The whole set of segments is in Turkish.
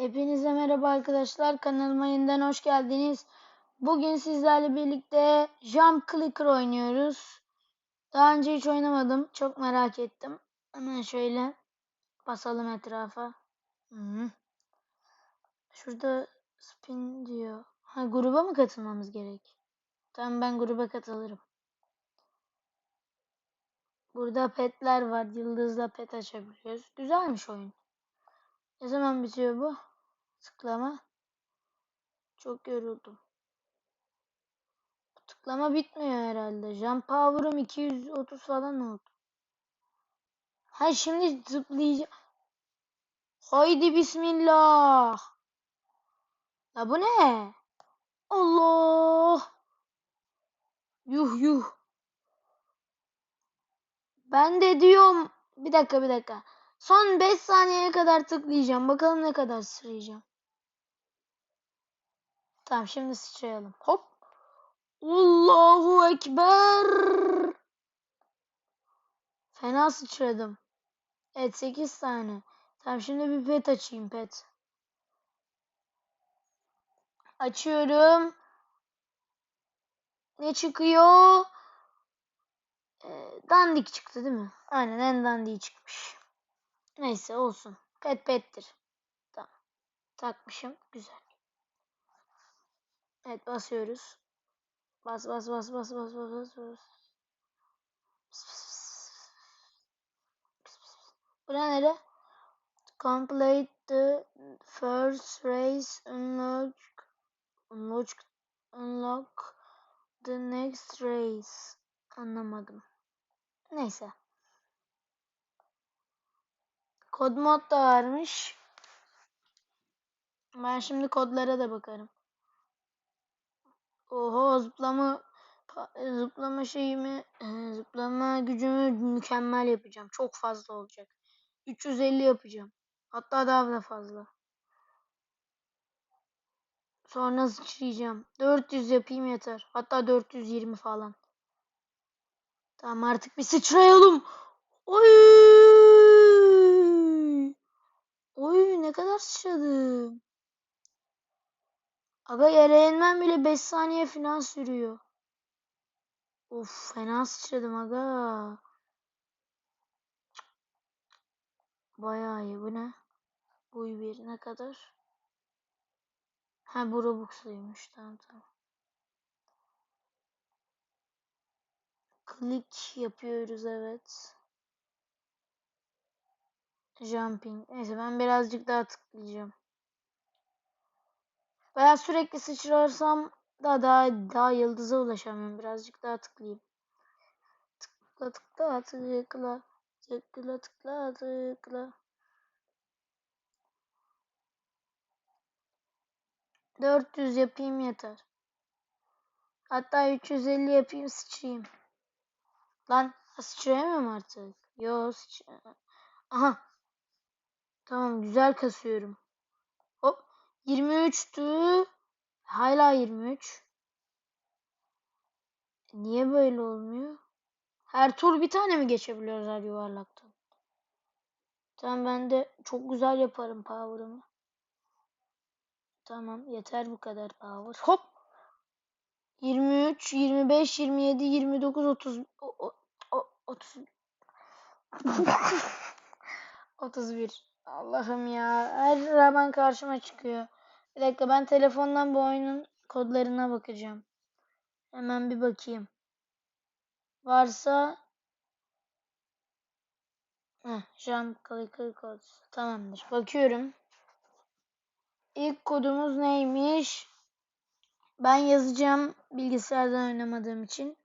Hepinize merhaba arkadaşlar. Kanalıma yeniden hoş geldiniz. Bugün sizlerle birlikte Jump Clicker oynuyoruz. Daha önce hiç oynamadım. Çok merak ettim. Hemen şöyle basalım etrafa. Hı. Şurada spin diyor. Ha gruba mı katılmamız gerek? Tamam ben gruba katılırım. Burada petler var. Yıldızla pet açabiliyoruz. Güzelmiş oyun. Ne zaman bitiyor bu? Tıklama. Çok yoruldum. Tıklama bitmiyor herhalde. Jump power'ım 230 falan oldu. Ha şimdi zıplayacağım. Haydi bismillah. Ya bu ne? Allah. Yuh yuh. Ben de diyorum. Bir dakika bir dakika. Son 5 saniyeye kadar tıklayacağım. Bakalım ne kadar sıçrayacağım. Tamam şimdi sıçrayalım. Hop. Allahu Ekber. Fena sıçradım. Evet 8 tane. Tamam şimdi bir pet açayım pet. Açıyorum. Ne çıkıyor? Ee, dandik çıktı değil mi? Aynen en dandiği çıkmış. Neyse olsun. Pet pettir. Tamam. Takmışım. Güzel. Evet basıyoruz. Bas bas bas bas bas bas bas bas. Bura nere? Complete the first race unlock unlock unlock the next race. Anlamadım. Neyse. Kod mod da varmış. Ben şimdi kodlara da bakarım. Oho zıplama zıplama şeyimi zıplama gücümü mükemmel yapacağım. Çok fazla olacak. 350 yapacağım. Hatta daha da fazla. Sonra sıçrayacağım. 400 yapayım yeter. Hatta 420 falan. Tamam artık bir sıçrayalım. Oy! Oy ne kadar sıçradım. Aga yere inmem bile 5 saniye falan sürüyor. Of fena sıçradım aga. Bayağı iyi. Bu ne? Bu bir ne kadar? Ha bu Robux'luymuş. Tamam tamam. Klik yapıyoruz evet. Jumping. Neyse ben birazcık daha tıklayacağım. Veya sürekli sıçrarsam da daha daha yıldıza ulaşamıyorum. Birazcık daha tıklayayım. Tıkla tıkla tıkla. Tıkla tıkla tıkla. 400 yapayım yeter. Hatta 350 yapayım sıçrayım. Lan sıçrayamıyorum artık. Yo sıç... Aha. Tamam güzel kasıyorum. Hop. 23'tü. Hala 23. Niye böyle olmuyor? Her tur bir tane mi geçebiliyoruz her yuvarlaktan? Tamam ben de çok güzel yaparım power'ımı. Tamam yeter bu kadar power. Hop. 23, 25, 27, 29, 30, o, o, 30. 31. Allah'ım ya. Her zaman karşıma çıkıyor. Bir dakika ben telefondan bu oyunun kodlarına bakacağım. Hemen bir bakayım. Varsa Heh, jump clicker kod. Tamamdır. Bakıyorum. İlk kodumuz neymiş? Ben yazacağım bilgisayardan oynamadığım için.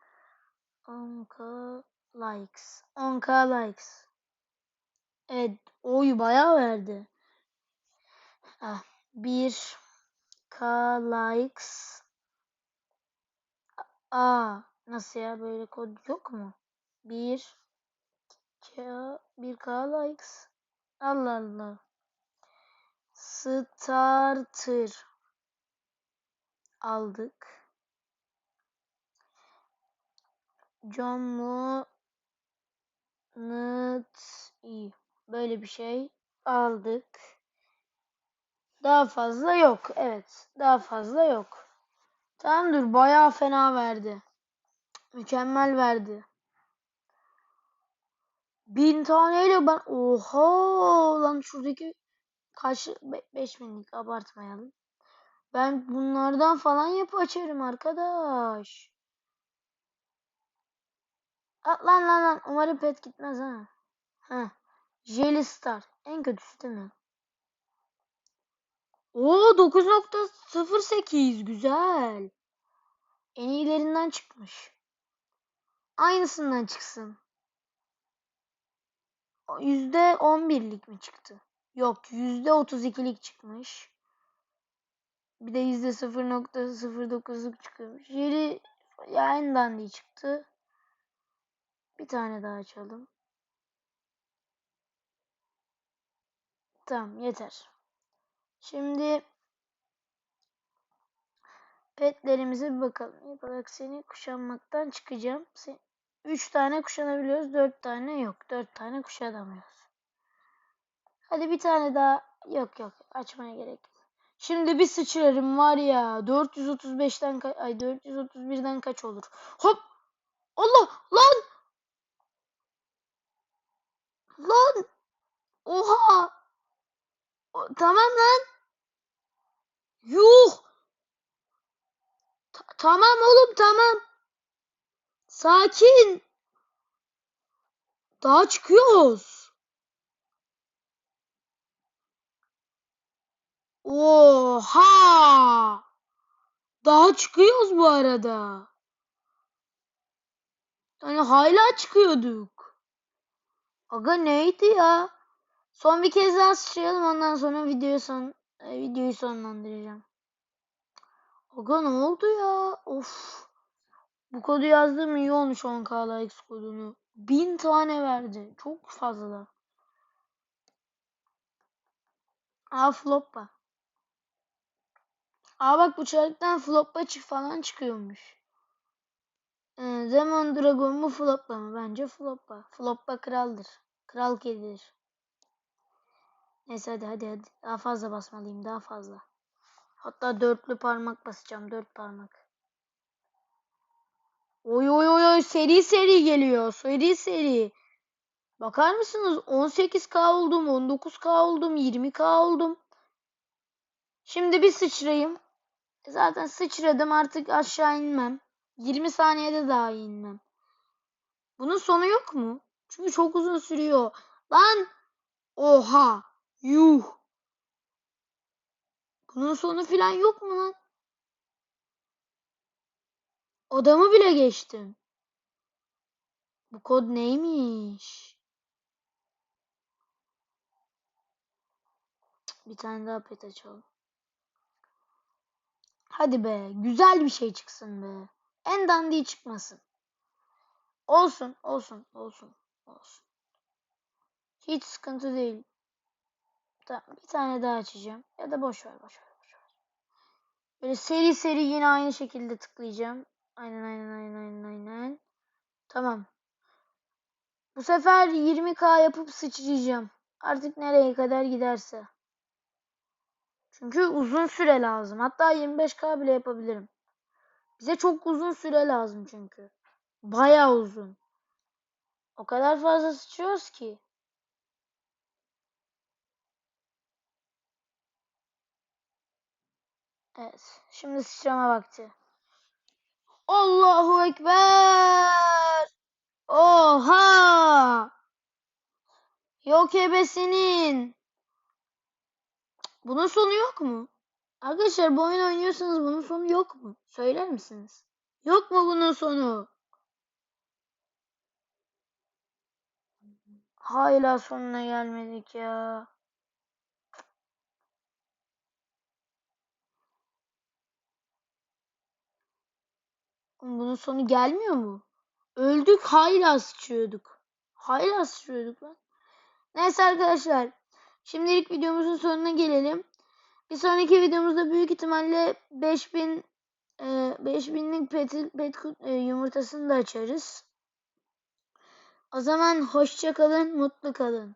10k likes. 10k likes. Evet, oy bayağı verdi. Ah, 1k likes. Aa, nasıl ya böyle kod yok mu? 1 k 1k likes. Allah Allah. Starter aldık. Community böyle bir şey aldık. Daha fazla yok. Evet. Daha fazla yok. Tamam dur. Bayağı fena verdi. Mükemmel verdi. Bin taneyle ben oha lan şuradaki kaç be, beş binlik abartmayalım. Ben bunlardan falan yapı açarım arkadaş. At lan lan lan. Umarım pet gitmez ha. Heh. Jelly Star. En kötüsü değil mi? Oo 9.08 güzel. En iyilerinden çıkmış. Aynısından çıksın. O Yüzde 11'lik mi çıktı? Yok yüzde 32'lik çıkmış. Bir de yüzde 0.09'luk çıkmış. Yeri ya dandiği çıktı. Bir tane daha açalım. Tamam yeter. Şimdi petlerimize bir bakalım. Olarak seni kuşanmaktan çıkacağım. Sen, üç tane kuşanabiliyoruz. Dört tane yok. Dört tane kuşanamıyoruz. Hadi bir tane daha. Yok yok. Açmaya gerek yok. Şimdi bir sıçrarım var ya. 435'ten ka- ay 431'den kaç olur? Hop! Allah! Lan! Lan! Oha! O- tamam lan. Yuh! Ta- tamam oğlum tamam. Sakin. Daha çıkıyoruz. Oha! Daha çıkıyoruz bu arada. Yani hala çıkıyorduk. Aga neydi ya? Son bir kez daha sıçrayalım ondan sonra videoyu son e, videoyu sonlandıracağım. Aga ne oldu ya? Of. Bu kodu yazdığım iyi olmuş 10k likes kodunu. Bin tane verdi. Çok fazla. Aa floppa. Aa bak bu çarıktan floppa çık falan çıkıyormuş. Ee, Demon Dragon mu floppa mı? Bence floppa. Floppa kraldır. Kral kedidir. Neyse hadi hadi hadi. Daha fazla basmalıyım daha fazla. Hatta dörtlü parmak basacağım. Dört parmak. Oy oy oy oy seri seri geliyor. Seri seri. Bakar mısınız? 18k oldum, 19k oldum, 20k oldum. Şimdi bir sıçrayım. Zaten sıçradım artık aşağı inmem. 20 saniyede daha inmem. Bunun sonu yok mu? Çünkü çok uzun sürüyor. Lan! Oha! Yuh! Bunun sonu filan yok mu lan? Odamı bile geçtim. Bu kod neymiş? Bir tane daha pet açalım. Hadi be, güzel bir şey çıksın be. En dandiği çıkmasın. Olsun, olsun, olsun, olsun. Hiç sıkıntı değil. Tamam, bir tane daha açacağım. Ya da boş ver, boş ver, boş ver. Böyle seri seri yine aynı şekilde tıklayacağım. Aynen, aynen, aynen, aynen, aynen. Tamam. Bu sefer 20k yapıp sıçrayacağım. Artık nereye kadar giderse. Çünkü uzun süre lazım. Hatta 25k bile yapabilirim. Bize çok uzun süre lazım çünkü. Bayağı uzun. O kadar fazla sıçıyoruz ki. Evet. Şimdi sıçrama vakti. Allahu Ekber. Oha. Yok ebesinin. Bunun sonu yok mu? Arkadaşlar bu oyun oynuyorsanız bunun sonu yok mu? Söyler misiniz? Yok mu bunun sonu? Hala sonuna gelmedik ya. Bunun sonu gelmiyor mu? Öldük hala sıçıyorduk. Hala sıçıyorduk lan. Neyse arkadaşlar. Şimdilik videomuzun sonuna gelelim. Bir sonraki videomuzda büyük ihtimalle 5000 e, 5000'lik pet, pet e, yumurtasını da açarız. O zaman hoşça kalın, mutlu kalın.